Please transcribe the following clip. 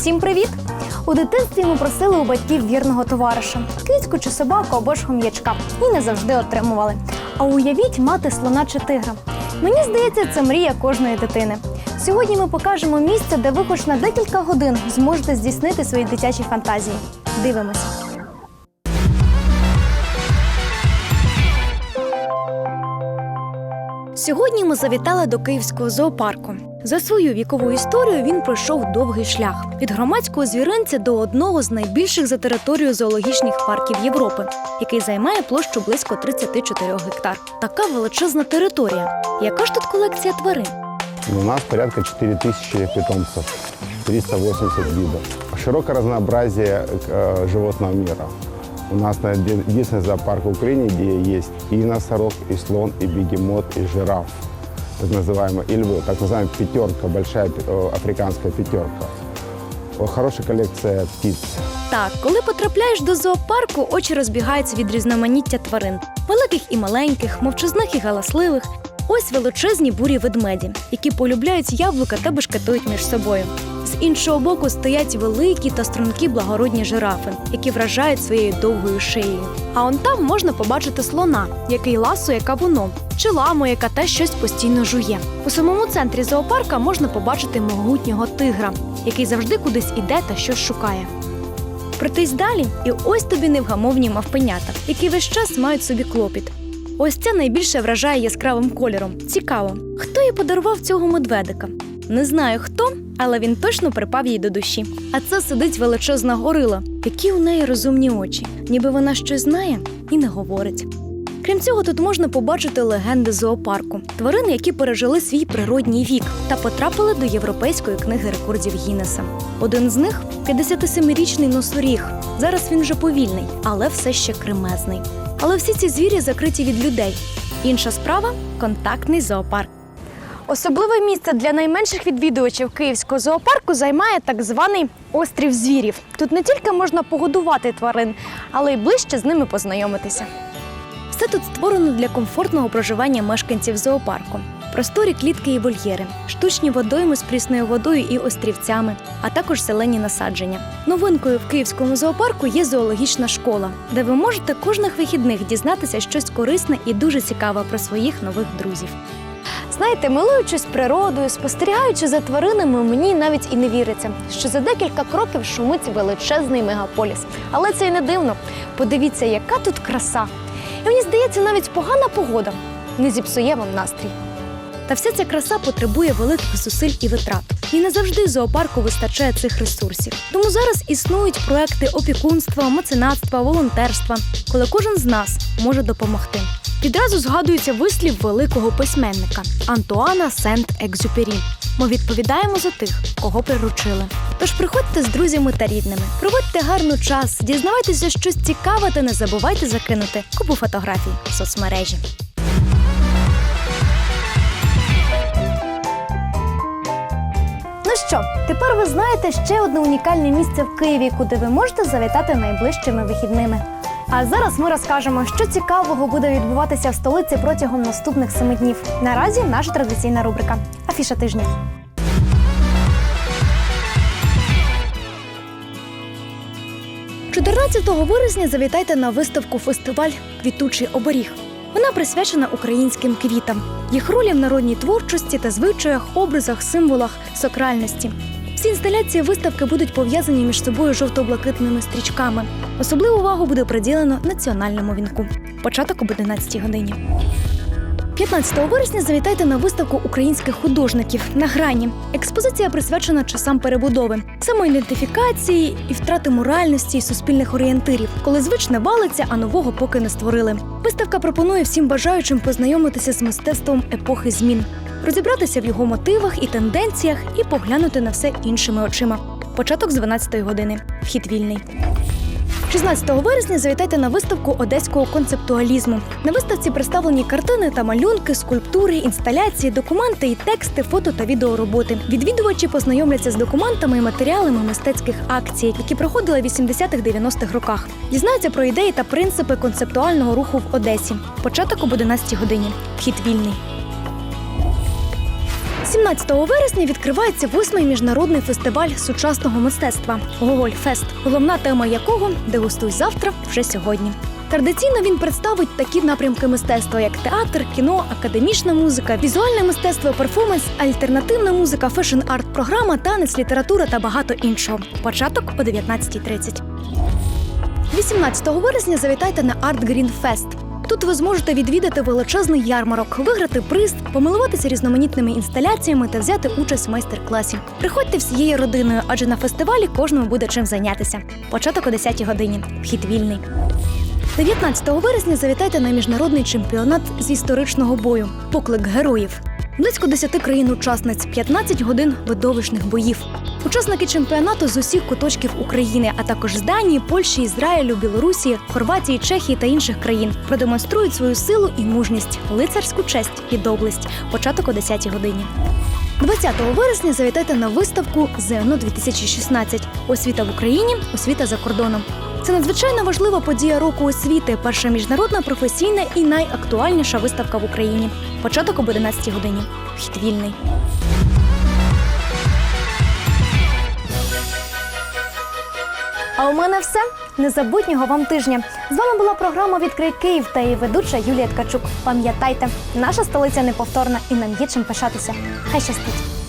Усім привіт! У дитинстві ми просили у батьків вірного товариша кицьку чи собаку або ж хом'ячка і не завжди отримували. А уявіть мати слона чи тигра. Мені здається, це мрія кожної дитини. Сьогодні ми покажемо місце, де ви хоч на декілька годин зможете здійснити свої дитячі фантазії. Дивимось. Сьогодні ми завітали до Київського зоопарку. За свою вікову історію він пройшов довгий шлях від громадського звіринця до одного з найбільших за територію зоологічних парків Європи, який займає площу близько 34 гектар. Така величезна територія. Яка ж тут колекція тварин? У нас порядка 4000 питомцев, 380 видов. Широкое разнообразие э, животного мира. У нас единственный зоопарк в Украине, где есть и носорог, и слон, и бегемот, и жираф Так называемая, или вот так называемая пятерка, большая э, африканская пятерка. О, Хорошая коллекция птиц. Так, коли потрапляєш до зоопарку, очі розбігаються від різноманіття тварин великих і маленьких, мовчазних і галасливих. Ось величезні бурі ведмеді, які полюбляють яблука та бешкетують між собою. З іншого боку стоять великі та стрункі благородні жирафи, які вражають своєю довгою шиєю. А он там можна побачити слона, який ласує кавуном, чи ламу, яка теж щось постійно жує. У самому центрі зоопарка можна побачити могутнього тигра, який завжди кудись іде та щось шукає. Пройтись далі, і ось тобі невгамовні мавпенята, які весь час мають собі клопіт. Ось ця найбільше вражає яскравим кольором. Цікаво, хто їй подарував цього медведика? Не знаю хто, але він точно припав їй до душі. А це сидить величезна горила, які у неї розумні очі, ніби вона щось знає і не говорить. Крім цього, тут можна побачити легенди зоопарку, тварини, які пережили свій природній вік та потрапили до Європейської книги рекордів Гіннеса. Один з них 57-річний носоріг. Зараз він вже повільний, але все ще кремезний. Але всі ці звірі закриті від людей. Інша справа контактний зоопарк. Особливе місце для найменших відвідувачів Київського зоопарку займає так званий острів звірів. Тут не тільки можна погодувати тварин, але й ближче з ними познайомитися. Все тут створено для комфортного проживання мешканців зоопарку. Просторі клітки і вольєри, штучні водойми з прісною водою і острівцями, а також зелені насадження. Новинкою в київському зоопарку є зоологічна школа, де ви можете кожних вихідних дізнатися щось корисне і дуже цікаве про своїх нових друзів. Знаєте, милуючись природою, спостерігаючи за тваринами, мені навіть і не віриться, що за декілька кроків шумить величезний мегаполіс. Але це й не дивно. Подивіться, яка тут краса. І мені здається, навіть погана погода не зіпсує вам настрій. Та вся ця краса потребує великих зусиль і витрат. І не завжди зоопарку вистачає цих ресурсів. Тому зараз існують проекти опікунства, меценатства, волонтерства, коли кожен з нас може допомогти. Відразу згадується вислів великого письменника Антуана Сент-Екзюпері. Ми відповідаємо за тих, кого приручили. Тож приходьте з друзями та рідними, проводьте гарно час, дізнавайтеся щось цікаве та не забувайте закинути купу фотографій в соцмережі. Що, тепер ви знаєте ще одне унікальне місце в Києві, куди ви можете завітати найближчими вихідними. А зараз ми розкажемо, що цікавого буде відбуватися в столиці протягом наступних семи днів. Наразі наша традиційна рубрика Афіша тижня. – 14 вересня завітайте на виставку фестиваль Квітучий оберіг. Вона присвячена українським квітам, їх ролі в народній творчості та звичаях, образах, символах, сакральності. Всі інсталяції виставки будуть пов'язані між собою жовто-блакитними стрічками. Особливу увагу буде приділено національному вінку. Початок об 11 годині. 15 вересня завітайте на виставку українських художників на грані. Експозиція присвячена часам перебудови, самоідентифікації і втрати моральності і суспільних орієнтирів, коли звичне валиться, а нового поки не створили. Виставка пропонує всім бажаючим познайомитися з мистецтвом епохи змін, розібратися в його мотивах і тенденціях і поглянути на все іншими очима. Початок з 12 години. Вхід вільний. 16 вересня завітайте на виставку одеського концептуалізму. На виставці представлені картини та малюнки, скульптури, інсталяції, документи і тексти, фото та відеороботи. Відвідувачі познайомляться з документами і матеріалами мистецьких акцій, які проходили в 80-х-90-х роках. Дізнаються про ідеї та принципи концептуального руху в Одесі. Початок об 11 годині. Вхід вільний. 17 вересня відкривається восьмий міжнародний фестиваль сучасного мистецтва Гоголь Фест, головна тема якого дегустуй завтра вже сьогодні. Традиційно він представить такі напрямки мистецтва, як театр, кіно, академічна музика, візуальне мистецтво, перформанс, альтернативна музика, фешн-арт, програма, танець, література та багато іншого. Початок о 19.30. 18 вересня завітайте на Art Green Fest. Тут ви зможете відвідати величезний ярмарок, виграти приз, помилуватися різноманітними інсталяціями та взяти участь в майстер-класі. Приходьте всією родиною, адже на фестивалі кожному буде чим зайнятися. Початок о 10 годині. Вхід вільний. 19 вересня завітайте на міжнародний чемпіонат з історичного бою Поклик героїв. Близько 10 країн-учасниць, 15 годин видовищних боїв. Учасники чемпіонату з усіх куточків України, а також з Данії, Польщі, Ізраїлю, Білорусі, Хорватії, Чехії та інших країн продемонструють свою силу і мужність, лицарську честь і доблесть. Початок о 10 годині. 20 вересня завітайте на виставку ЗНО 2016 Освіта в Україні, освіта за кордоном. Це надзвичайно важлива подія року освіти, перша міжнародна професійна і найактуальніша виставка в Україні. Початок об 11 годині. Вхід вільний. А у мене все. Незабутнього вам тижня. З вами була програма Відкрий Київ та її ведуча Юлія Ткачук. Пам'ятайте, наша столиця неповторна і нам є чим пишатися. Хай щастить!